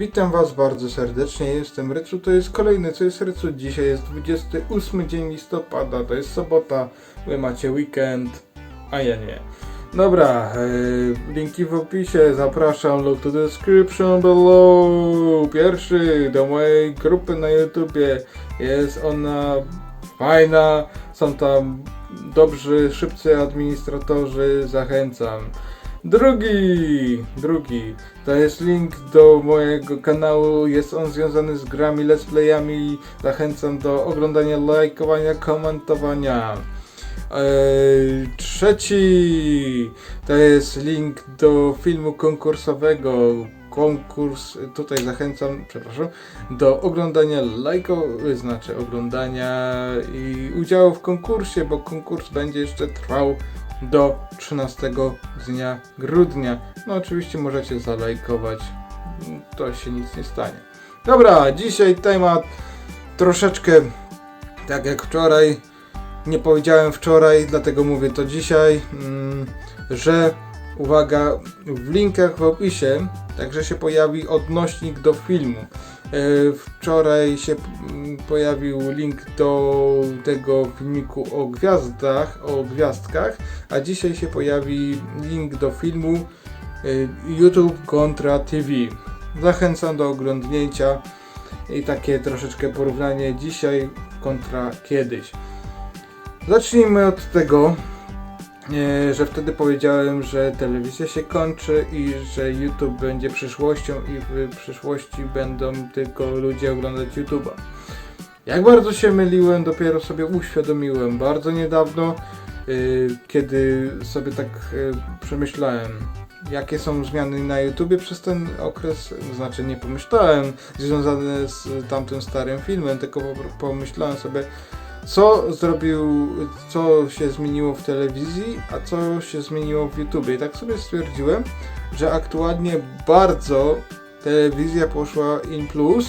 Witam Was bardzo serdecznie, jestem Rycu, to jest kolejny Co jest Rycu, dzisiaj jest 28 dzień listopada, to jest sobota, Wy macie weekend, a ja nie. Dobra, e, linki w opisie, zapraszam, look to description below. Pierwszy do mojej grupy na YouTubie, jest ona fajna, są tam dobrzy, szybcy administratorzy, zachęcam. Drugi, drugi, to jest link do mojego kanału, jest on związany z grami, let's playami, zachęcam do oglądania, lajkowania, komentowania. Eee, trzeci, to jest link do filmu konkursowego, konkurs, tutaj zachęcam, przepraszam, do oglądania, lajko, znaczy oglądania i udziału w konkursie, bo konkurs będzie jeszcze trwał do 13 dnia grudnia. No oczywiście możecie zalajkować, to się nic nie stanie. Dobra, dzisiaj temat troszeczkę tak jak wczoraj. Nie powiedziałem wczoraj, dlatego mówię to dzisiaj, mm, że uwaga, w linkach w opisie także się pojawi odnośnik do filmu. E, Wczoraj się pojawił link do tego filmiku o gwiazdach, o gwiazdkach, a dzisiaj się pojawi link do filmu y, YouTube kontra TV. Zachęcam do oglądnięcia i takie troszeczkę porównanie dzisiaj kontra kiedyś. Zacznijmy od tego, e, że wtedy powiedziałem, że telewizja się kończy i że YouTube będzie przyszłością i w przyszłości będą tylko ludzie oglądać YouTube'a. Jak bardzo się myliłem, dopiero sobie uświadomiłem bardzo niedawno, y, kiedy sobie tak y, przemyślałem, jakie są zmiany na YouTubie przez ten okres, znaczy nie pomyślałem związane z tamtym starym filmem, tylko po- pomyślałem sobie, co zrobił, co się zmieniło w telewizji, a co się zmieniło w YouTubie. I tak sobie stwierdziłem, że aktualnie bardzo telewizja poszła in plus,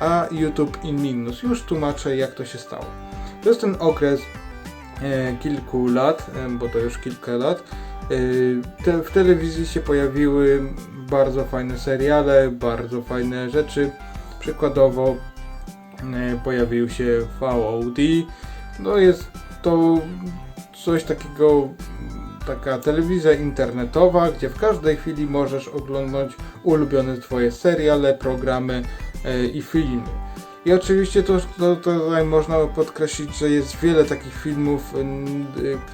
a YouTube in minus. Już tłumaczę, jak to się stało. To jest ten okres e, kilku lat, e, bo to już kilka lat. E, te, w telewizji się pojawiły bardzo fajne seriale, bardzo fajne rzeczy. Przykładowo e, pojawił się VOD. No jest to coś takiego, taka telewizja internetowa, gdzie w każdej chwili możesz oglądać ulubione twoje seriale, programy i filmy. I oczywiście to, to, tutaj można podkreślić, że jest wiele takich filmów,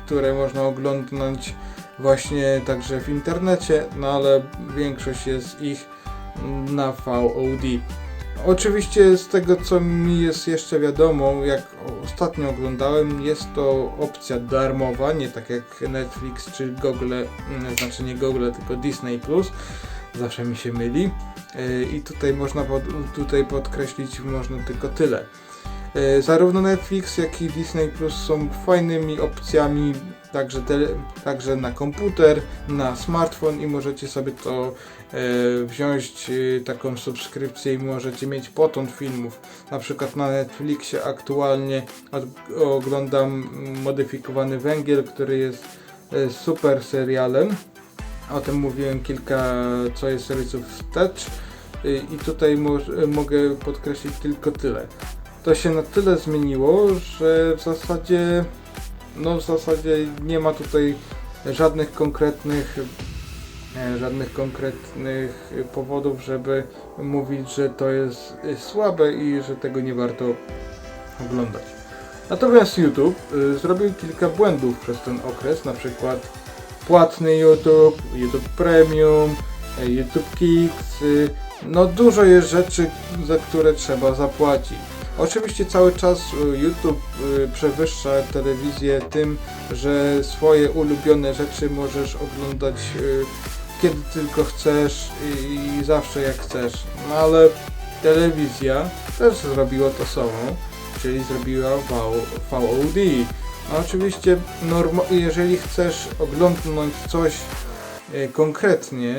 które można oglądać właśnie także w internecie, no ale większość jest ich na VOD. Oczywiście z tego co mi jest jeszcze wiadomo, jak ostatnio oglądałem, jest to opcja darmowa, nie tak jak Netflix czy Google, znaczy nie Google, tylko Disney Plus. Zawsze mi się myli. Yy, I tutaj można pod, tutaj podkreślić można tylko tyle. Yy, Zarówno Netflix, jak i Disney Plus są fajnymi opcjami także, także na komputer, na smartfon i możecie sobie to e, wziąć e, taką subskrypcję i możecie mieć potąd filmów. Na przykład na Netflixie aktualnie od, oglądam Modyfikowany Węgiel, który jest e, super serialem. O tym mówiłem kilka co jest rysów wstecz Y, i tutaj moż- y, mogę podkreślić tylko tyle. To się na tyle zmieniło, że w zasadzie no w zasadzie nie ma tutaj żadnych konkretnych e, żadnych konkretnych powodów, żeby mówić, że to jest e, słabe i że tego nie warto oglądać. Natomiast YouTube y, zrobił kilka błędów przez ten okres, na przykład płatny YouTube, YouTube Premium, e, YouTube Kicks, y, no dużo jest rzeczy, za które trzeba zapłacić. Oczywiście cały czas y, YouTube y, przewyższa telewizję tym, że swoje ulubione rzeczy możesz oglądać kiedy tylko chcesz i, zawsze jak chcesz. No ale telewizja też zrobiła to samo, czyli zrobiła VO- VOD. No oczywiście jeżeli chcesz oglądnąć coś e, konkretnie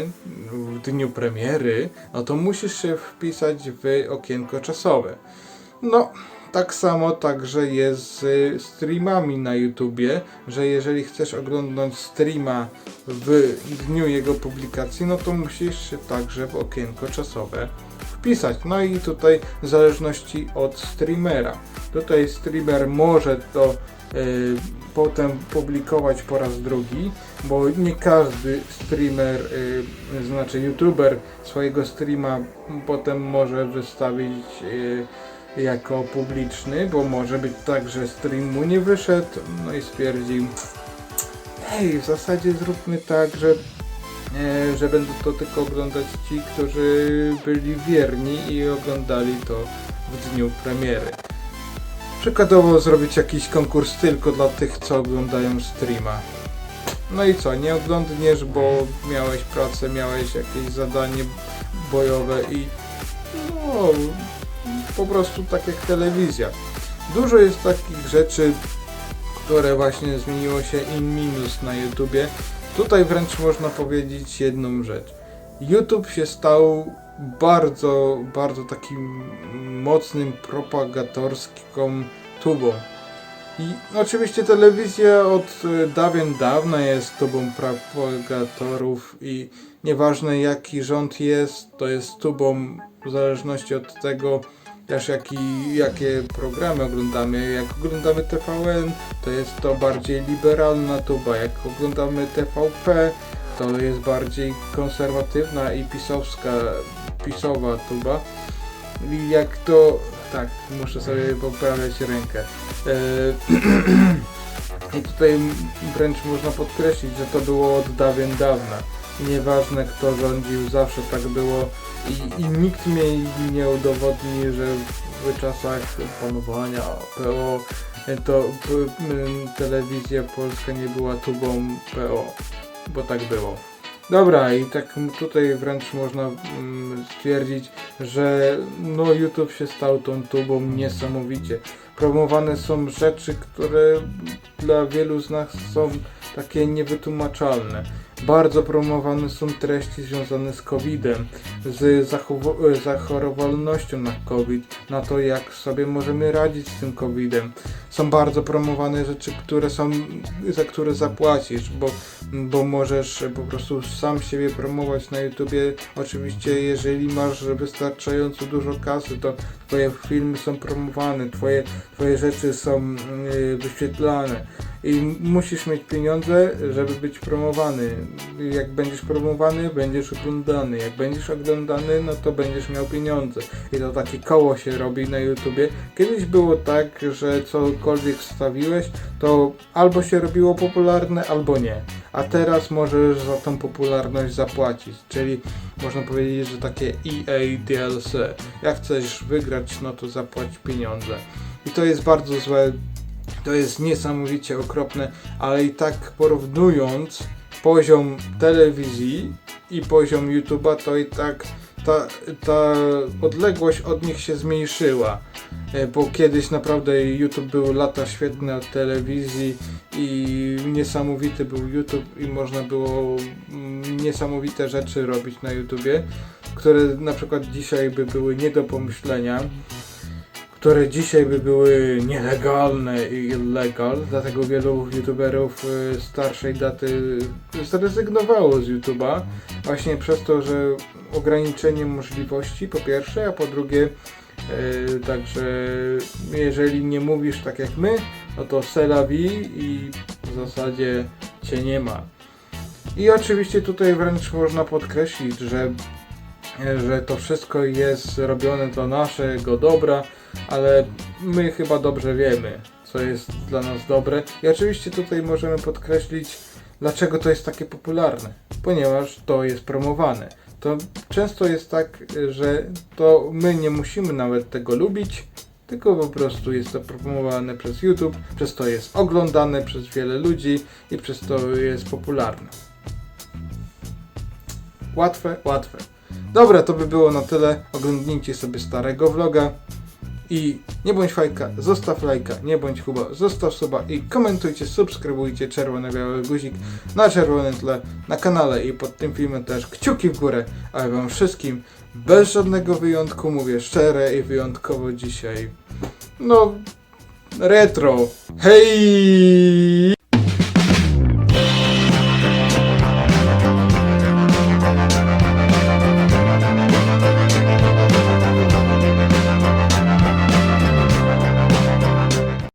w dniu premiery, no to musisz się wpisać w okienko czasowe. No, Tak samo także jest z streamami na YouTubie, że jeżeli chcesz oglądać streama w dniu jego publikacji, no to musisz się także w okienko czasowe wpisać. No i tutaj w zależności od streamera. Tutaj streamer może to y, potem publikować po raz drugi, bo nie każdy streamer, y, znaczy youtuber swojego streama potem może wystawić y, jako publiczny, bo może być tak, że stream mu nie wyszedł, no i stwierdził hej, w zasadzie zróbmy tak, że e, że będą to tylko oglądać ci, którzy byli wierni i oglądali to w dniu premiery. Przykładowo zrobić jakiś konkurs tylko dla tych, co oglądają streama. No i co, nie oglądniesz, bo miałeś pracę, miałeś jakieś zadanie bojowe i no, po prostu tak jak telewizja. Dużo jest takich rzeczy, które właśnie zmieniło się in minus na YouTubie. Tutaj wręcz można powiedzieć jedną rzecz. YouTube się stał bardzo, bardzo takim mocnym propagatorską tubą. I oczywiście telewizja od y, dawien dawna jest tubą propagatorów i nieważne jaki rząd jest, to jest tubą w zależności od tego, też jaki, jakie programy oglądamy. Jak oglądamy TVN, to jest to bardziej liberalna tuba. Jak oglądamy TVP, to jest bardziej konserwatywna i pisowska, pisowa tuba. I jak to... Tak, muszę sobie poprawiać rękę. Eee, I tutaj wręcz można podkreślić, że to było od dawien dawna. Nieważne kto rządził, zawsze tak było i, i nikt mi nie udowodni, że w czasach panowania PO to telewizja polska nie była tubą PO, bo tak było. Dobra, i tak tutaj wręcz można mm, stwierdzić, że no YouTube się stał tą tubą niesamowicie. Promowane są rzeczy, które dla wielu z nas są takie niewytłumaczalne. Bardzo promowane są treści związane z COVID-em, z e, zachorowalnością na COVID, na to jak sobie możemy radzić z tym COVID-em. Są bardzo promowane rzeczy, które są, za które zapłacisz, bo, bo możesz po prostu sam siebie promować na YouTubie. Oczywiście, jeżeli masz wystarczająco dużo kasy, to twoje filmy są promowane, twoje, twoje rzeczy są yy, wyświetlane i musisz mieć pieniądze, żeby być promowany. Jak będziesz promowany, będziesz oglądany. Jak będziesz oglądany, no to będziesz miał pieniądze. I to takie koło się robi na YouTubie. Kiedyś było tak, że cokolwiek wstawiłeś, to albo się robiło popularne, albo nie. A teraz możesz za tą popularność zapłacić. Czyli można powiedzieć, że takie EA DLC. Jak chcesz wygrać, no to zapłać pieniądze. I to jest bardzo złe to jest niesamowicie okropne, ale i tak porównując poziom telewizji i poziom YouTube'a, to i tak ta, ta odległość od nich się zmniejszyła. E, Bo kiedyś naprawdę YouTube był lata świetne od telewizji i niesamowity był YouTube i można było mm, niesamowite rzeczy robić na YouTubie, które na przykład dzisiaj by były nie do pomyślenia które dzisiaj by były nielegalne i illegal, dlatego wielu youtuberów y, starszej daty zrezygnowało z YouTube'a właśnie przez to, że ograniczenie możliwości po pierwsze, a po drugie y, także jeżeli nie mówisz tak jak my, no to selawi i w zasadzie cię nie ma. I oczywiście tutaj wręcz można podkreślić, że że to wszystko jest robione dla naszego dobra, ale my chyba dobrze wiemy, co jest dla nas dobre. I oczywiście tutaj możemy podkreślić, dlaczego to jest takie popularne, ponieważ to jest promowane. To często jest tak, że to my nie musimy nawet tego lubić, tylko po prostu jest to promowane przez YouTube, przez to jest oglądane przez wiele ludzi i przez to jest popularne. Łatwe, łatwe. Dobra, to by było na tyle. Oglądnijcie sobie starego vloga. I nie bądź fajka, zostaw lajka, nie bądź chuba, zostaw suba i komentujcie, subskrybujcie czerwony-biały guzik na czerwonym tle na kanale i pod tym filmem też kciuki w górę, a wam wszystkim bez żadnego wyjątku mówię szczere i wyjątkowo dzisiaj No, retro. Hej!